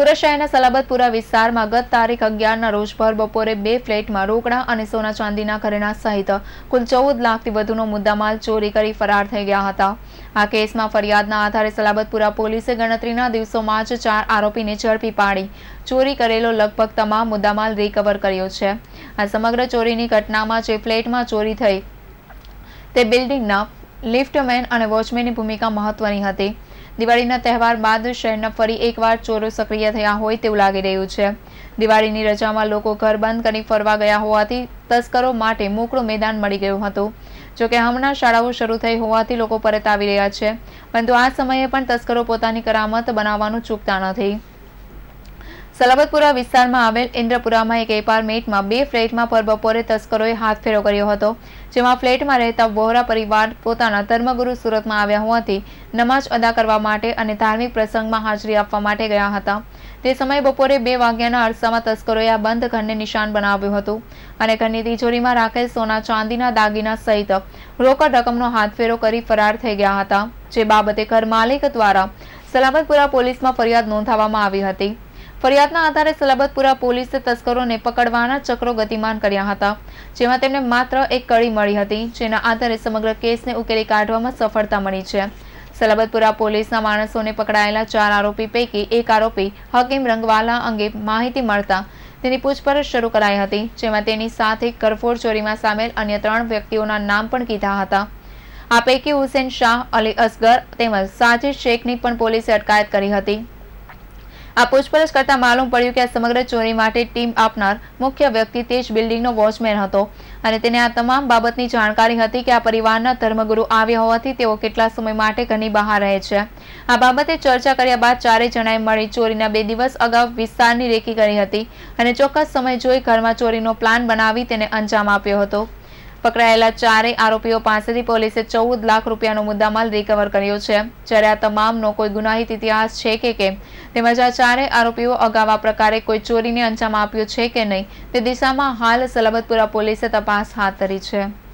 સુરત શહેરના સલાબતપુરા વિસ્તારમાં ગત તારીખ અગિયારના રોજ ભર બપોરે બે ફ્લેટમાં રોકડા અને સોના ચાંદીના ઘરેણા સહિત કુલ ચૌદ લાખથી વધુનો મુદ્દામાલ ચોરી કરી ફરાર થઈ ગયા હતા. આ કેસમાં ફરિયાદના આધારે સલાબતપુરા પોલીસે ગણતરીના દિવસોમાં જ ચાર આરોપીને ઝડપી પાડી. ચોરી કરેલો લગભગ તમામ મુદ્દામાલ રિકવર કર્યો છે. આ સમગ્ર ચોરીની ઘટનામાં જે ફ્લેટમાં ચોરી થઈ, તે બિલ્ડિંગના લિફ્ટમેન અને વોચમેનની ભૂમિકા મહત્વની હતી. દિવાળીના તહેવાર બાદ શહેરના ફરી એકવાર ચોરો સક્રિય થયા હોય તેવું લાગી રહ્યું છે. દિવાળીની રજામાં લોકો ઘર બંધ કરી ફરવા ગયા હોવાથી તસ્કરો માટે મોકળું મેદાન મળી ગયું હતું. જોકે હમણાં શાળાઓ શરૂ થઈ હોવાથી લોકો પરત આવી રહ્યા છે. પરંતુ આ સમયે પણ તસ્કરો પોતાની કરામત બનાવવાનું ચૂકતા નથી. સલાબતપુરા વિસ્તારમાં આવેલ ઇન્દ્રપુરામાં એક એપાર્ટમેન્ટમાં બે ફ્લેટમાં પર બપોરે તસ્કરોએ હાથફેરો કર્યો હતો. જેમાં ફ્લેટમાં રહેતા વોહરા પરિવાર પોતાના ધર્મગુરુ સુરતમાં આવ્યા હોવાથી નમાઝ અદા કરવા માટે અને ધાર્મિક પ્રસંગમાં હાજરી આપવા માટે ગયા હતા. તે સમયે બપોરે બે વાગ્યાના અરસામાં તસ્કરોએ આ બંધ ઘરને નિશાન બનાવ્યું હતું અને ઘરની તિજોરીમાં રાખેલ સોના ચાંદીના દાગીના સહિત રોકડ રકમનો હાથફેરો કરી ફરાર થઈ ગયા હતા, જે બાબતે ઘર માલિક દ્વારા સલામતપુરા પોલીસમાં ફરિયાદ નોંધાવવામાં આવી હતી. ફરિયાદના આધારે સલાબતપુરા પોલીસે તસ્કરોને પકડવાના ચક્રો ગતિમાન કર્યા હતા, જેમાં તેમને માત્ર એક કડી મળી હતી, જેના આધારે સમગ્ર કેસને ઉકેલી કાઢવામાં સફળતા મળી છે. સલાબતપુરા પોલીસના માણસોને પકડાયેલા ચાર આરોપી પૈકી એક આરોપી હકીમ રંગવાલા અંગે માહિતી મળતા તેની પૂછપરછ શરૂ કરાઈ હતી, જેમાં તેની સાથે કરફોડ ચોરીમાં સામેલ અન્ય ત્રણ વ્યક્તિઓના નામ પણ કીધા હતા. આ પૈકી હુસેન શાહ, અલી અસગર તેમજ સાજિદ શેખની પણ પોલીસે અટકાયત કરી હતી. આ પૂછપરછ કરતા માલુમ પડ્યું કે આ સમગ્ર ચોરી માટે ટીમ આપનાર મુખ્ય વ્યક્તિ તે જ બિલ્ડિંગનો વોચમેન હતો. અને તેને આ તમામ બાબતની જાણકારી હતી કે આ પરિવારના ધર્મગુરુ આવ્યા હોવાથી તેઓ કેટલા સમય માટે ઘરની બહાર રહે છે. આ બાબતે ચર્ચા કર્યા બાદ ચારેય જણાએ મળી ચોરીના બે દિવસ અગાઉ વિસ્તારની રેકી કરી હતી અને ચોક્કસ સમય જોઈ ઘરમાં ચોરીનો પ્લાન બનાવી તેને અંજામ આપ્યો હતો. પકડાયેલા ચારેય આરોપીઓ પાસેથી પોલીસે ચૌદ લાખ રૂપિયાનો મુદ્દામાલ રિકવર કર્યો છે. જ્યારે આ તમામનો કોઈ ગુનાહિત ઇતિહાસ છે કે કેમ? તેમજ આ ચારેય આરોપીઓ અગાઉ પ્રકારે કોઈ ચોરીને અંજામ આપ્યો છે કે નહીં? તે દિશામાં હાલ સલાબતપુરા પોલીસે તપાસ હાથ ધરી છે.